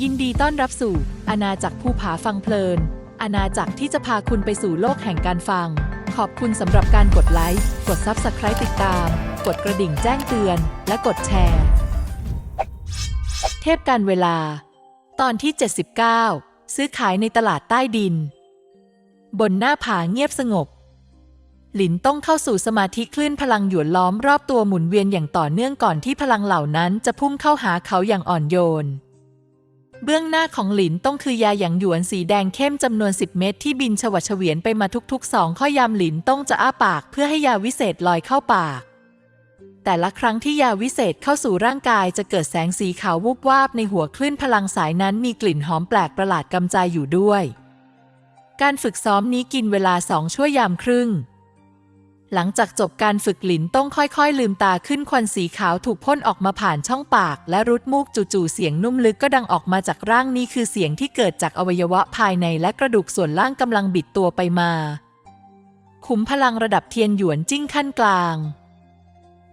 ยินดีต้อนรับสู่อาณาจักรภูผาฟังเพลิน อาณาจักรที่จะพาคุณไปสู่โลกแห่งการฟัง ขอบคุณสำหรับการกดไลค์ กด Subscribe ติดตาม กดกระดิ่งแจ้งเตือน และกดแชร์ เทพการเวลา ตอนที่ 79 ซื้อขายในตลาดใต้ดิน บนหน้าผาเงียบสงบ หลินต้องเข้าสู่สมาธิคลื่นพลังหยวนล้อมรอบตัวหมุนเวียนอย่างต่อเนื่องก่อนที่พลังเหล่านั้นจะพุ่งเข้าหาเขาอย่างอ่อนโยน เบื้องหน้าของหลินต้องคือยาหยางหยวนสีแดงเข้มจำนวน 10 เม็ดที่บินฉวัดเฉวียนไปมาทุกๆสองข้อยามหลินต้องจะอ้าปากเพื่อให้ยาวิเศษลอยเข้าปาก แต่ละครั้งที่ยาวิเศษเข้าสู่ร่างกายจะเกิดแสงสีขาววูบวาบในหัวคลื่นพลังสายนั้นมีกลิ่นหอมแปลกประหลาดกำจายอยู่ด้วย การฝึกซ้อมนี้กินเวลาสองชั่วยามครึ่ง หลังจากจบการฝึกหลินต้องค่อยๆ ลืมตาขึ้นควันสีขาวถูกพ่นออกมาผ่านช่องปาก และรุดมูกจู่ๆเสียงนุ่มลึกก็ดังออกมาจากร่างนี้คือเสียงที่เกิดจากอวัยวะภายในและกระดูกส่วนล่างกำลังบิดตัวไปมา ขุมพลังระดับเทียนหยวนจิ้งขั้นกลาง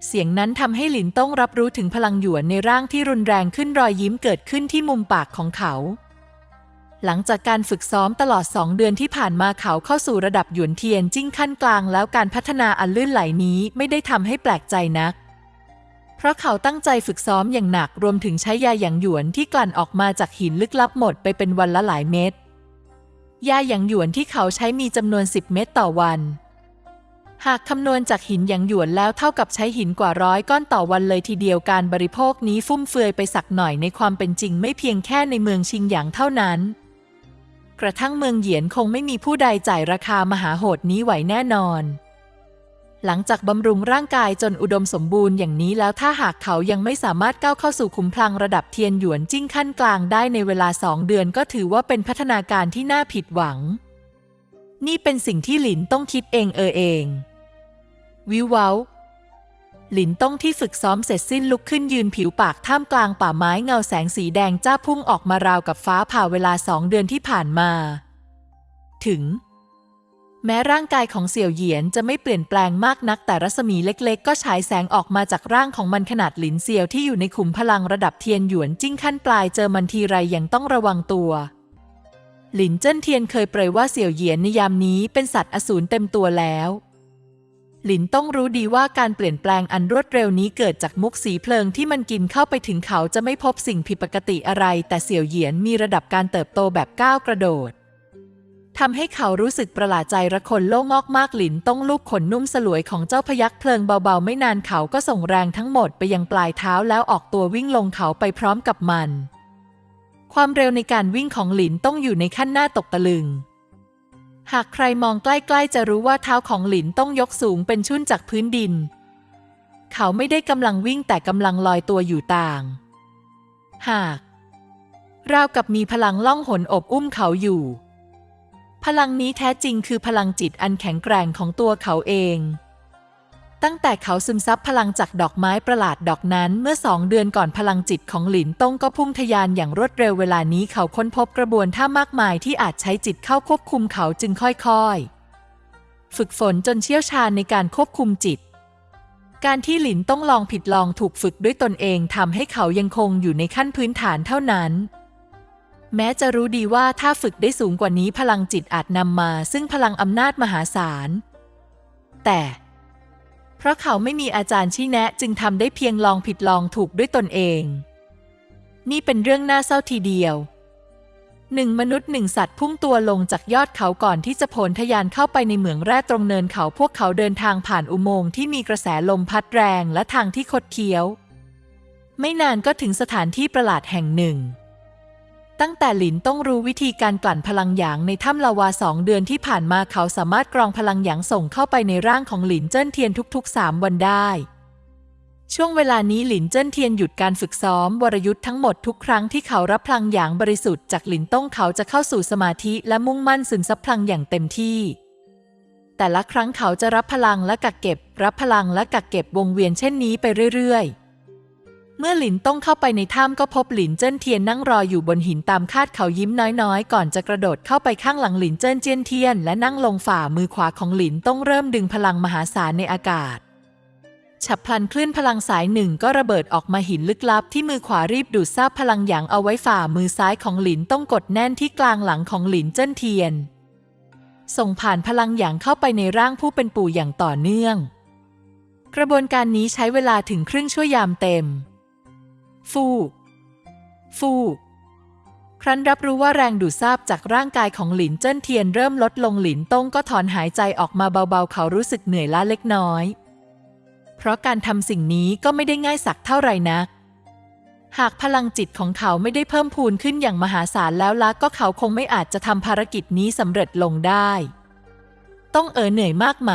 เสียงนั้นทำให้หลินต้องรับรู้ถึงพลังหยวนในร่างที่รุนแรงขึ้นรอยยิ้มเกิดขึ้นที่มุมปากของเขา หลังจากการฝึกซ้อมตลอด 2 เดือนที่ผ่านมาเขาเข้าสู่ระดับหยวนเทียนจิ้งขั้นกลาง แล้วการพัฒนาอันลื่นไหลนี้ไม่ได้ทำให้แปลกใจนัก เพราะเขาตั้งใจฝึกซ้อมอย่างหนักรวมถึงใช้ยาหยางหยวนที่กลั่นออกมาจากหินลึกลับหมดไปเป็นวันละหลายเม็ดยาหยางหยวนที่เขาใช้มีจำนวน 10 เม็ดต่อวัน หากคำนวณจากหินหยางหยวนแล้วเท่ากับใช้หินกว่าร้อยก้อนต่อวันเลยทีเดียวการบริโภคนี้ฟุ่มเฟือยไปสักหน่อยในความเป็นจริงไม่เพียงแค่ในเมืองชิงหยางเท่านั้น กระทั่งเมืองเหยียนคงไม่มีผู้ใดจ่ายราคามหาโหดนี้ไหวแน่นอน หลังจากบำรุงร่างกายจนอุดมสมบูรณ์อย่างนี้แล้วถ้าหากเขายังไม่สามารถก้าวเข้าสู่ขุมพลังระดับเทียนหยวนจิ้งขั้นกลางได้ในเวลาสองเดือนก็ถือว่าเป็นพัฒนาการที่น่าผิดหวัง นี่เป็นสิ่งที่หลินต้องคิดเองเออเอง วิวเวา หลินต้องที่ฝึกซ้อมเสร็จสิ้นลุกขึ้นยืนผิวปากท่ามกลางป่าไม้เงาแสงสีแดงจ้าพุ่งออกมาราวกับฟ้าผ่าเวลาสองเดือนที่ผ่านมา ถึง แม้ร่างกายของเสี่ยวเหยียนจะไม่เปลี่ยนแปลงมากนักแต่รัศมีเล็กๆ ก็ฉายแสงออกมาจากร่างของมันขนาดหลินเซียวที่อยู่ในขุมพลังระดับเทียนหยวนจิ้งขั้นปลายเจอมันทีไรยังต้องระวังตัวหลินเจิ้นเทียนเคยเปรยว่าเสี่ยวเหยียนในยามนี้เป็นสัตว์อสูรเต็มตัวแล้ว ลินต้องรู้ดีว่าการเปลี่ยนแปลงอันรวดเร็วนี้เกิดจากมุกสีเพลิงที่มันกินเข้าไปถึงเขาจะไม่พบสิ่งผิดปกติอะไร แต่เสี่ยวเหยียนมีระดับการเติบโตแบบก้าวกระโดดทำให้เขารู้สึกประหลาดใจระคนโล่งอกมากหลินต้องลูกขนนุ่มสลวยของเจ้าพยักเพลิงเบาๆ ไม่นานเขาก็ส่งแรงทั้งหมดไปยังปลายเท้าแล้วออกตัววิ่งลงเขาไปพร้อมกับมัน ความเร็วในการวิ่งของหลินต้องอยู่ในขั้นหน้าตกตะลึง หากใครมองใกล้ๆจะรู้ว่าเท้าของหลินต้องยกสูงเป็นชุ่นจากพื้นดิน เขาไม่ได้กำลังวิ่งแต่กำลังลอยตัวอยู่ต่าง หาก ราวกับมีพลังล่องหนอบอุ้มเขาอยู่ พลังนี้แท้จริงคือพลังจิตอันแข็งแกร่งของตัวเขาเอง ตั้งแต่เขาซึมซับพลังจากดอกไม้ประหลาดดอกนั้นเมื่อสองเดือนก่อนพลังจิตของหลินต้งก็พุ่งทะยานอย่างรวดเร็วเวลานี้เขาค้นพบกระบวนท่ามากมายที่อาจใช้จิตเข้าควบคุมเขาจึงค่อยๆ ฝึกฝนจนเชี่ยวชาญในการควบคุมจิต การที่หลินต้องลองผิดลองถูกฝึกด้วยตนเองทำให้เขายังคงอยู่ในขั้นพื้นฐานเท่านั้นแม้จะรู้ดีว่าถ้าฝึกได้สูงกว่านี้พลังจิตอาจนำมาซึ่งพลังอำนาจมหาศาล แต่ เพราะเขาไม่มีอาจารย์ชี้แนะจึงทำได้เพียงลองผิดลองถูกด้วยตนเอง นี่เป็นเรื่องน่าเศร้าทีเดียวหนึ่งมนุษย์หนึ่งสัตว์พุ่งตัวลงจากยอดเขาก่อนที่จะโผลทะยานเข้าไปในเหมืองแร่ตรงเนินเขาพวกเขาเดินทางผ่านอุโมงค์ที่มีกระแสลมพัดแรงและทางที่คดเคี้ยว ไม่นานก็ถึงสถานที่ประหลาดแห่งหนึ่ง ตั้งแต่หลินต้องรู้วิธีการกลั่นพลังหยางในถ้ำลาวาสองเดือนที่ผ่านมาเขาสามารถกรองพลังหยางส่งเข้าไปในร่างของหลินเจิ้นเทียนทุกๆ 3 วันได้ ช่วงเวลานี้หลินเจิ้นเทียนหยุดการฝึกซ้อมวรยุทธ์ทั้งหมดทุกครั้งที่เขารับพลังหยางบริสุทธิ์จากหลินต้องเขาจะเข้าสู่สมาธิและมุ่งมั่นซึมซับพลังอย่างเต็มที่แต่ละครั้งเขาจะรับพลังและกักเก็บ รับพลังและกักเก็บวงเวียนเช่นนี้ไปเรื่อยๆ เมื่อหลินต้องเข้าไปในถ้ำก็พบหลินเจิ้นเทียนนั่งรออยู่บนหินตามคาดเขายิ้มน้อยๆ ก่อนจะกระโดดเข้าไปข้างหลังหลินเจิ้นเจียนเทียน และนั่งลงฝ่ามือขวาของหลินต้องเริ่มดึงพลังมหาศาลในอากาศ ฉับพลันคลื่นพลังสายหนึ่งก็ระเบิดออกมาหินลึกลับที่มือขวารีบดูดซาบพลังหยางเอาไว้ฝ่ามือซ้ายของหลินต้องกดแน่นที่กลางหลังของหลินเจิ้นเทียน ส่งผ่านพลังหยางเข้าไปในร่างผู้เป็นปู่อย่างต่อเนื่อง กระบวนการนี้ใช้เวลาถึงครึ่งชั่วยามเต็ม ฟูฟูครั้นรับรู้ว่าแรงดูดซาบจากร่างกายของหลินเจิ้นเทียนเริ่มลดลงหลินต้งก็ถอนหายใจออกมาเบาๆ เขารู้สึกเหนื่อยล้าเล็กน้อย เพราะการทำสิ่งนี้ก็ไม่ได้ง่ายสักเท่าไหร่นัก หากพลังจิตของเขาไม่ได้เพิ่มพูนขึ้นอย่างมหาศาลแล้วละก็เขาคงไม่อาจจะทำภารกิจนี้สำเร็จลงได้ ต้องเออเหนื่อยมากไหม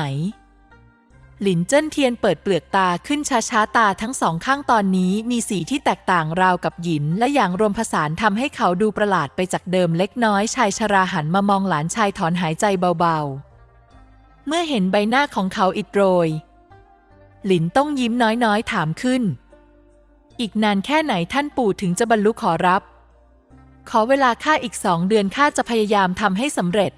หลินเจิ้นเทียนเปิดเปลือกตาขึ้นช้าๆตาทั้งสองข้างตอนนี้มีสีที่แตกต่างราวกับหยิน และอย่างรวมผสานทำให้เขาดูประหลาดไปจากเดิมเล็กน้อยชายชราหันมามองหลานชายถอนหายใจเบาๆ เมื่อเห็นใบหน้าของเขาอิดโรย หลินต้องยิ้มน้อยๆถามขึ้น อีกนานแค่ไหนท่านปู่ถึงจะบรรลุขอรับ ขอเวลาข้าอีกสองเดือนข้าจะพยายามทำให้สำเร็จ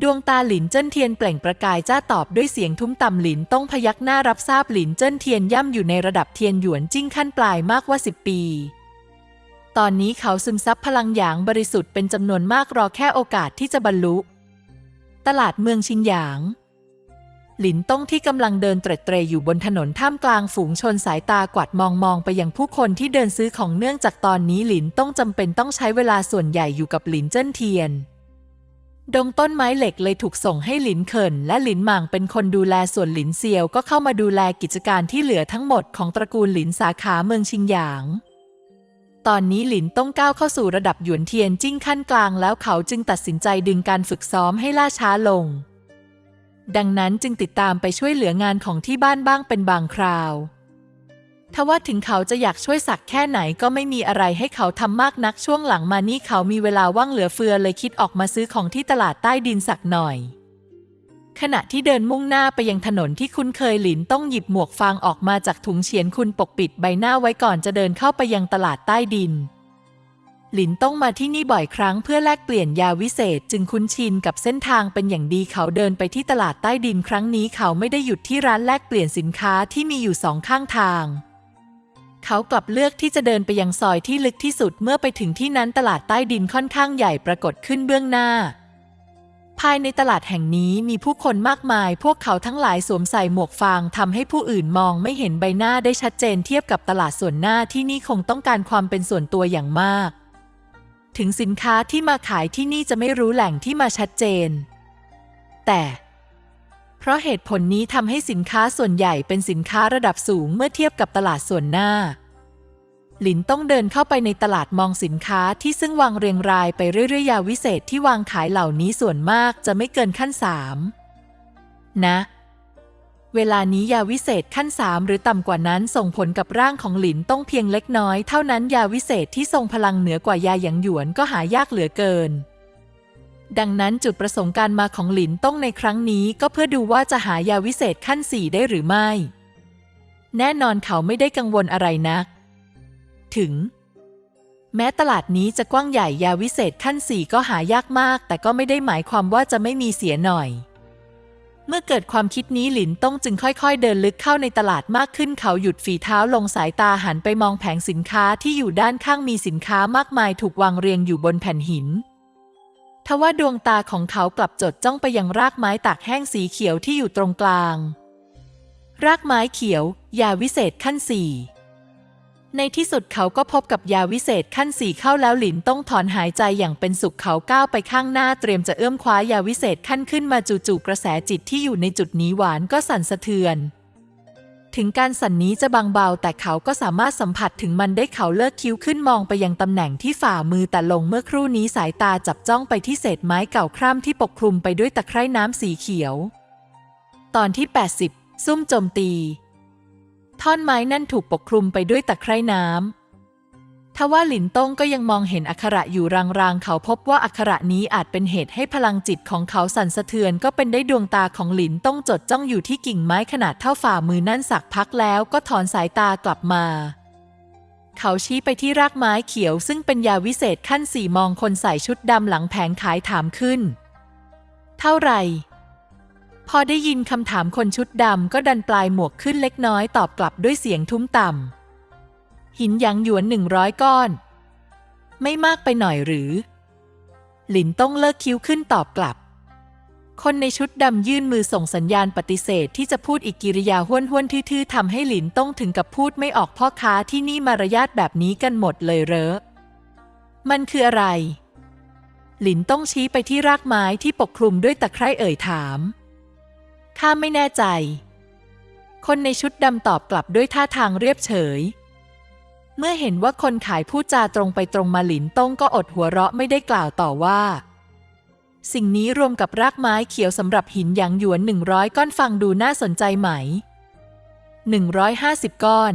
ดวงตาหลินเจิ้นเทียนเปล่งประกายจ้าตอบด้วยเสียงทุ้มต่ำหลินต้องพยักหน้ารับทราบหลินเจิ้นเทียนย่ำอยู่ในระดับเทียนหยวนจิ้งขั้นปลายมากว่าสิบปี ตอนนี้เขาซึมซับพลังหยางบริสุทธิ์เป็นจำนวนมากรอแค่โอกาสที่จะบรรลุ ตลาดเมืองชินหยาง หลินต้องที่กำลังเดินเตร็ดเตรอยู่บนถนนท่ามกลางฝูงชนสายตากวาดมองมองไปยังผู้คนที่เดินซื้อของเนื่องจากตอนนี้หลินต้องจำเป็นต้องใช้เวลาส่วนใหญ่อยู่กับหลินเจิ้นเทียน ดงต้นไม้เหล็กเลยถูกส่งให้หลินเขินและหลินหมางเป็นคนดูแลส่วนหลินเซียวก็เข้ามาดูแลกิจการที่เหลือทั้งหมดของตระกูลหลินสาขาเมืองชิงหยาง ตอนนี้หลินต้องก้าวเข้าสู่ระดับหยวนเทียนจิ้งขั้นกลางแล้วเขาจึงตัดสินใจดึงการฝึกซ้อมให้ล่าช้าลง ดังนั้นจึงติดตามไปช่วยเหลืองานของที่บ้านบ้างเป็นบางคราว ทว่าถึงเขาจะอยากช่วยสักแค่ไหนก็ไม่มีอะไรให้เขาทำมากนักช่วงหลังมานี่เขามีเวลาว่างเหลือเฟือเลยคิดออกมาซื้อของที่ตลาดใต้ดินสักหน่อย ขณะที่เดินมุ่งหน้าไปยังถนนที่คุ้นเคยหลินต้องหยิบหมวกฟางออกมาจากถุงเฉียนคุณปกปิดใบหน้าไว้ก่อนจะเดินเข้าไปยังตลาดใต้ดิน หลินต้องมาที่นี่บ่อยครั้งเพื่อแลกเปลี่ยนยาวิเศษจึงคุ้นชินกับเส้นทางเป็นอย่างดีเขาเดินไปที่ตลาดใต้ดินครั้งนี้เขาไม่ได้หยุดที่ร้านแลกเปลี่ยนสินค้าที่มีอยู่สองข้างทาง เขากลับเลือกที่จะเดินไปยังซอยที่ลึกที่สุดเมื่อไปถึงที่นั้นตลาดใต้ดินค่อนข้างใหญ่ปรากฏขึ้นเบื้องหน้า ภายในตลาดแห่งนี้มีผู้คนมากมาย พวกเขาทั้งหลายสวมใส่หมวกฟางทำให้ผู้อื่นมองไม่เห็นใบหน้าได้ชัดเจนเทียบกับตลาดส่วนหน้าที่นี่คงต้องการความเป็นส่วนตัวอย่างมาก ถึงสินค้าที่มาขายที่นี่จะไม่รู้แหล่งที่มาชัดเจน แต่ เพราะเหตุผลนี้ทำให้สินค้าส่วนใหญ่เป็นสินค้าระดับสูงเมื่อเทียบกับตลาดส่วนหน้า หลินต้องเดินเข้าไปในตลาดมองสินค้าที่ซึ่งวางเรียงรายไปเรื่อยๆยาวิเศษที่วางขายเหล่านี้ส่วนมากจะไม่เกินขั้นสามนะ เวลานี้ยาวิเศษขั้นสามหรือต่ำกว่านั้นส่งผลกับร่างของหลินต้องเพียงเล็กน้อย เท่านั้นยาวิเศษที่ทรงพลังเหนือกว่ายาหยางหยวนก็หายากเหลือเกิน ดังนั้นจุดประสงค์การมาของหลินต้องในครั้งนี้ก็เพื่อดูว่าจะหายาวิเศษขั้นสี่ได้หรือไม่ แน่นอนเขาไม่ได้กังวลอะไรนัก ถึง แม้ตลาดนี้จะกว้างใหญ่ยาวิเศษขั้นสี่ก็หายากมาก แต่ก็ไม่ได้หมายความว่าจะไม่มีเสียหน่อย เมื่อเกิดความคิดนี้หลินต้องจึงค่อยๆ เดินลึกเข้าในตลาดมากขึ้น เขาหยุดฝีเท้าลงสายตาหันไปมองแผงสินค้าที่อยู่ด้านข้างมีสินค้ามากมายถูกวางเรียงอยู่บนแผ่นหิน ทว่าดวงตาของเขากลับจดจ้องไปยังรากไม้ตากแห้งสีเขียวที่อยู่ตรงกลาง รากไม้เขียว ยาวิเศษขั้นสี่ในที่สุดเขาก็พบกับยาวิเศษขั้นสี่เข้าแล้วหลินต้องถอนหายใจอย่างเป็นสุขเขาก้าวไปข้างหน้าเตรียมจะเอื้อมคว้ายาวิเศษขั้นขึ้นมาจู่ๆกระแสจิตที่อยู่ในจุดนี้หวานก็สั่นสะเทือน ถึงการสั่นนี้จะบางเบา แต่เขาก็สามารถสัมผัสถึงมันได้เขาเลิกคิ้วขึ้นมองไปยังตำแหน่งที่ฝ่ามือแต่ลงเมื่อครู่นี้สายตาจับจ้องไปที่เศษไม้เก่าคร่ำที่ปกคลุมไปด้วยตะไคร่น้ำสีเขียว ตอนที่ 80 ซุ่มโจมตี ท่อนไม้นั่นถูกปกคลุมไปด้วยตะไคร่น้ำ ทว่าหลินต้งก็ยังมองเห็นอักขระอยู่รางๆ เขาพบว่าอักขระนี้อาจเป็นเหตุให้พลังจิตของเขาสั่นสะเทือนก็เป็นได้ดวงตาของหลินต้งจดจ้องอยู่ที่กิ่งไม้ขนาดเท่าฝ่ามือนั่นสักพักแล้วก็ถอนสายตากลับมา เขาชี้ไปที่รากไม้เขียวซึ่งเป็นยาวิเศษขั้นสี่มองคนใส่ชุดดำหลังแผงขายถามขึ้น เท่าไหร่ พอได้ยินคำถามคนชุดดำก็ดันปลายหมวกขึ้นเล็กน้อยตอบกลับด้วยเสียงทุ้มต่ำ หินหยางหยวนหนึ่งร้อยก้อน ไม่มากไปหน่อยหรือ หลินต้องเลิกคิ้วขึ้นตอบกลับ คนในชุดดำยื่นมือส่งสัญญาณปฏิเสธที่จะพูดอีกกิริยาห้วนห้วนๆทื่อๆทำให้หลินต้องถึงกับพูดไม่ออกพ่อค้าที่นี่มารยาทแบบนี้กันหมดเลยเหรอ มันคืออะไร หลินต้องชี้ไปที่รากไม้ที่ปกคลุมด้วยตะไคร่เอ่ยถาม ข้าไม่แน่ใจคนในชุดดำตอบกลับด้วยท่าทางเรียบเฉย มื่อเห็นว่าคนขายพูดจาตรงไปตรงมาหลินต้งก็อดหัวเราะไม่ได้กล่าวต่อว่า สิ่งนี้รวมกับรากไม้เขียวสำหรับหินหยางหยวนหนึ่งร้อยก้อนฟังดูน่าสนใจไหมหนึ่งร้อยห้าสิบก้อน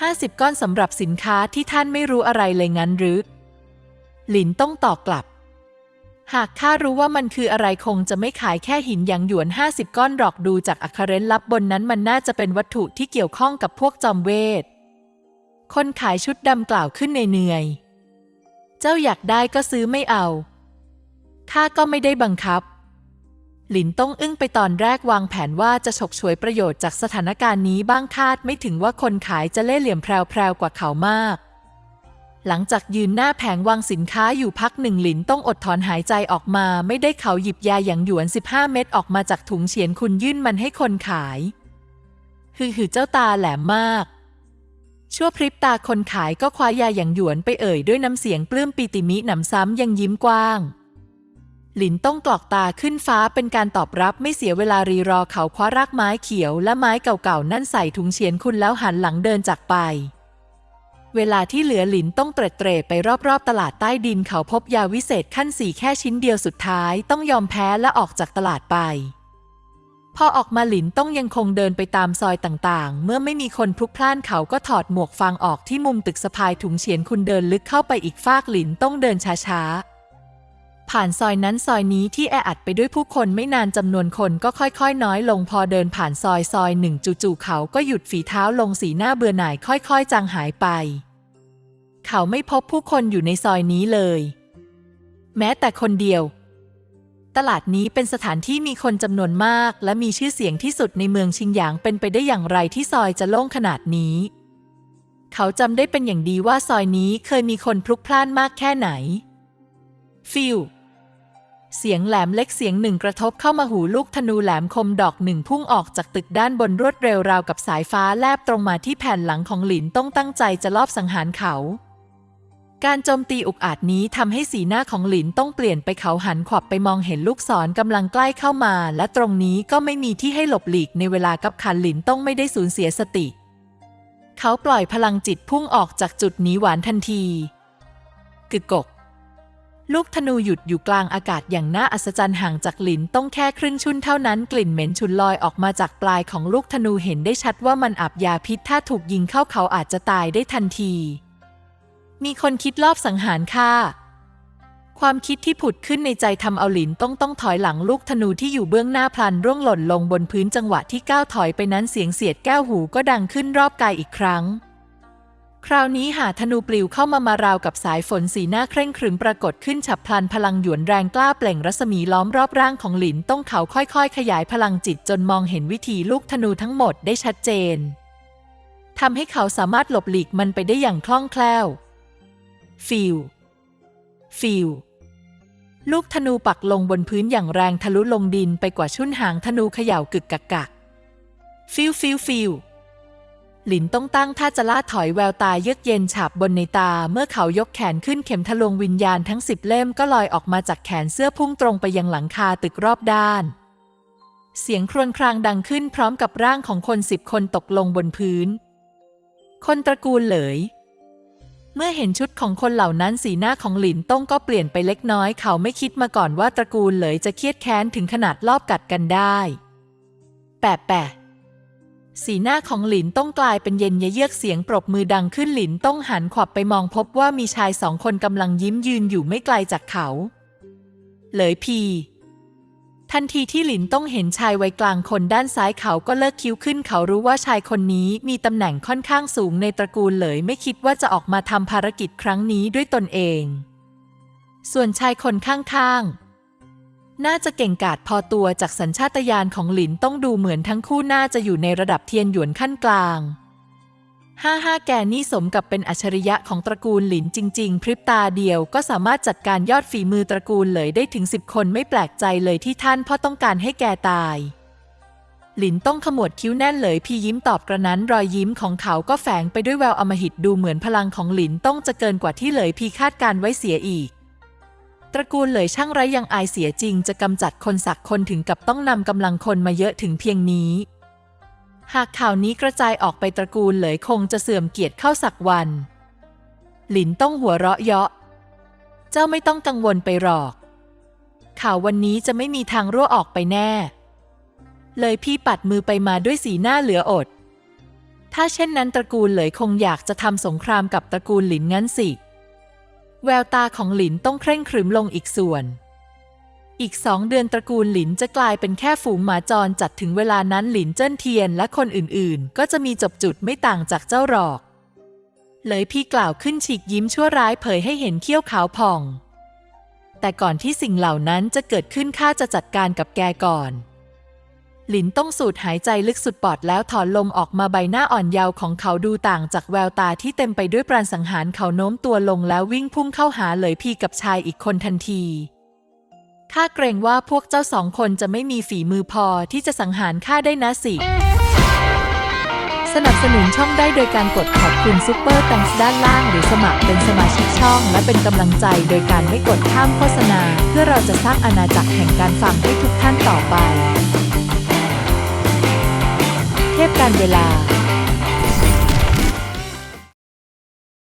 ห้าสิบก้อนสำหรับสินค้าที่ท่านไม่รู้อะไรเลยงั้นหรือ หลินต้องตอบกลับ หากข้ารู้ว่ามันคืออะไรคงจะไม่ขายแค่หินหยางหยวนห้าสิบก้อนหรอกดูจากอักขเรนลับบนนั้นมันน่าจะเป็นวัตถุที่เกี่ยวข้องกับพวกจอมเวท คนขายชุดดำกล่าวขึ้นเหนื่อยๆเจ้าอยากได้ก็ซื้อไม่เอา ข้าก็ไม่ได้บังคับ หลินต้องอึ้งไปตอนแรกวางแผนว่าจะฉกฉวยประโยชน์จากสถานการณ์นี้บ้างคาดไม่ถึงว่าคนขายจะเล่ห์เหลี่ยมแพรวๆกว่าเขามาก หลังจากยืนหน้าแผงวางสินค้าอยู่พักหนึ่งหลินต้องอดถอนหายใจออกมา ไม่ได้เขาหยิบยาหยางหยวน 15 เม็ดออกมาจากถุงเฉียนคุณยื่นมันให้คนขาย คือหือเจ้าตาแหลมมาก ชั่วพริบตาคนขายก็คว้ายาหยางหยวนไปเอ่ยด้วยน้ำเสียงปลื้มปีติมิหนำซ้ำยังยิ้มกว้าง หลินต้องกรอกตาขึ้นฟ้าเป็นการตอบรับไม่เสียเวลารีรอเขาคว้ารากไม้เขียวและไม้เก่าๆนั่นใส่ถุงเฉียนคุณแล้วหันหลังเดินจากไป เวลาที่เหลือหลินต้องเตร็ดเตร่ไปรอบๆตลาดใต้ดินเขาพบยาวิเศษขั้นสี่แค่ชิ้นเดียวสุดท้ายต้องยอมแพ้และออกจากตลาดไป พอออกมาหลินต้องยังคงเดินไปตามซอยต่างๆ เมื่อไม่มีคนพลุกพล่านเขาก็ถอดหมวกฟางออกที่มุมตึกสะพายถุงเฉียนคุณเดินลึกเข้าไปอีกฟากหลินต้องเดินช้าๆ ผ่านซอยนั้นซอยนี้ที่แออัดไปด้วยผู้คนไม่นานจำนวนคนก็ค่อยๆ น้อยลงพอเดินผ่านซอยซอยหนึ่งจู่ๆเขาก็หยุดฝีเท้าลงสีหน้าเบื่อหน่ายค่อยๆ จางหายไป เขาไม่พบผู้คนอยู่ในซอยนี้เลย แม้แต่คนเดียว ตลาดนี้เป็นสถานที่มีคนจำนวนมาก และมีชื่อเสียงที่สุดในเมืองชิงหยางเป็นไปได้อย่างไรที่ซอยจะโล่งขนาดนี้ เขาจำได้เป็นอย่างดีว่าซอยนี้เคยมีคนพลุกพล่านมากแค่ไหน ฟิวเสียงแหลมเล็กเสียงหนึ่งกระทบเข้ามาหูลูกธนูแหลมคมดอกหนึ่งพุ่งออกจากตึกด้านบนรวดเร็วราวกับสายฟ้าแลบตรงมาที่แผ่นหลังของหลินต้องตั้งใจจะลอบสังหารเขา การโจมตีอุกอาจนี้ทำให้สีหน้าของหลินต้องเปลี่ยนไปเขาหันขวับไปมองเห็นลูกศรกำลังใกล้เข้ามา และตรงนี้ก็ไม่มีที่ให้หลบหลีกในเวลากับขันหลินต้องไม่ได้สูญเสียสติ เขาปล่อยพลังจิตพุ่งออกจากจุดหนีหวานทันทีกึกกก ลูกธนูหยุดอยู่กลางอากาศอย่างน่าอัศจรรย์ห่างจากหลินต้องแค่ครึ่งชุนเท่านั้นกลิ่นเหม็นฉุนลอยออกมาจากปลายของลูกธนูเห็นได้ชัดว่ามันอาบยาพิษถ้าถูกยิงเข้าเขาอาจจะตายได้ทันที มีคนคิดลอบสังหารข้าความคิดที่ผุดขึ้นในใจทำเอาหลินต้องต้องถอยหลังลูกธนูที่อยู่เบื้องหน้าพลันร่วงหล่นลงบนพื้นจังหวะที่ก้าวถอยไปนั้นเสียงเสียดแก้วหูก็ดังขึ้นรอบกายอีกครั้ง คราวนี้หาธนูปลิวเข้ามามาราวกับสายฝนสีหน้าเคร่งครึมปรากฏขึ้นฉับพลันพลังหยวนแรงกล้าเปล่งรัศมีล้อมรอบร่างของหลินต้องเขาค่อยๆ ขยายพลังจิตจนมองเห็นวิธีลูกธนูทั้งหมดได้ชัดเจนทำให้เขาสามารถหลบหลีกมันไปได้อย่างคล่องแคล่ว ฟิลฟิลลูกธนูปักลงบนพื้นอย่างแรงทะลุลงดินไปกว่าชุ่นหางธนูเขย่ากึกกักกัก ฟิลฟิลฟิลหลินต้องตั้งท่าจะล่าถอยแววตาเยือกเย็นฉาบบนในตา เมื่อเขายกแขนขึ้นเข็มทะลวงวิญญาณทั้งสิบเล่มก็ลอยออกมาจากแขนเสื้อพุ่งตรงไปยังหลังคาตึกรอบด้าน เสียงครวญครางดังขึ้นพร้อมกับร่างของคนสิบคนตกลงบนพื้น คนตระกูลเหลย เมื่อเห็นชุดของคนเหล่านั้นสีหน้าของหลินต้งก็เปลี่ยนไปเล็กน้อย เขาไม่คิดมาก่อนว่าตระกูลเหลยจะเครียดแค้นถึงขนาดลอบกัดกันได้แปะแปะสีหน้าของหลินต้องกลายเป็นเย็นเยือกเสียงปรบมือดังขึ้นหลินต้องหันขวับไปมองพบว่ามีชายสองคนกำลังยิ้มยืนอยู่ไม่ไกลจากเขา เหลยพี ทันทีที่หลินต้องเห็นชายวัยกลางคนด้านซ้ายเขาก็เลิกคิ้วขึ้นเขารู้ว่าชายคนนี้มีตำแหน่งค่อนข้างสูงในตระกูลเลยไม่คิดว่าจะออกมาทำภารกิจครั้งนี้ด้วยตนเอง ส่วนชายคนข้างๆ น่าจะเก่งกาจพอตัวจากสัญชาตญาณของหลินต้องดูเหมือนทั้งคู่น่าจะอยู่ในระดับเทียนหยวนขั้นกลาง ห้าห้าแกนี่สมกับเป็นอัจฉริยะของตระกูลหลินจริง ๆ พริบตาเดียวก็สามารถจัดการยอดฝีมือตระกูลเลยได้ถึงสิบคนไม่แปลกใจเลยที่ท่านพ่อต้องการให้แกตาย หลินต้องขมวดคิ้วแน่นเลยพี่ยิ้มตอบกระนั้นรอยยิ้มของเขาก็แฝงไปด้วยแววอมหิตดูเหมือนพลังของหลินต้องจะเกินกว่าที่เลยพี่คาดการไว้เสียอีกตระกูลเลยช่างไร้ยังอายเสียจริง จะกำจัดคนสักคนถึงกับต้องนำกำลังคนมาเยอะถึงเพียงนี้ หากข่าวนี้กระจายออกไปตระกูลเหลยคงจะเสื่อมเกียรติเข้าสักวัน หลินต้องหัวเราะเยาะ เจ้าไม่ต้องกังวลไปหรอก ข่าววันนี้จะไม่มีทางรั่วออกไปแน่ เลยพี่ปัดมือไปมาด้วยสีหน้าเหลืออด ถ้าเช่นนั้นตระกูลเหลยคงอยากจะทำสงครามกับตระกูลหลินงั้นสิ แววตาของหลินต้องเคร่งขรึมลงอีกส่วน อีกสองเดือนตระกูลหลินจะกลายเป็นแค่ฝูงหมาจรจัดถึงเวลานั้นหลินเจิ้นเทียนและคนอื่นๆ ก็จะมีจบจุดไม่ต่างจากเจ้าหรอก เลยพี่กล่าวขึ้นฉีกยิ้มชั่วร้ายเผยให้เห็นเขี้ยวขาวผ่อง แต่ก่อนที่สิ่งเหล่านั้นจะเกิดขึ้นข้าจะจัดการกับแกก่อนหลินต้องสูดหายใจลึกสุดปอดแล้วถอนลมออกมาใบหน้าอ่อนเยาว์ของเขาดูต่างจากแววตาที่เต็มไปด้วยปราณสังหารเขาโน้มตัวลงแล้ววิ่งพุ่งเข้าหาเลยพี่กับชายอีกคนทันที ข้าเกรงว่าพวกเจ้าสองคนจะไม่มีฝีมือพอที่จะสังหารข้าได้นะสิ สนับสนุนช่องได้โดยการกดขอบคุณซุปเปอร์แตงส์ด้านล่างหรือสมัครเป็นสมาชิกช่อง และเป็นกำลังใจโดยการไม่กดข้ามโฆษณา เพื่อเราจะสร้างอาณาจักรแห่งการฟังให้ทุกท่านต่อไป เทพการเวลา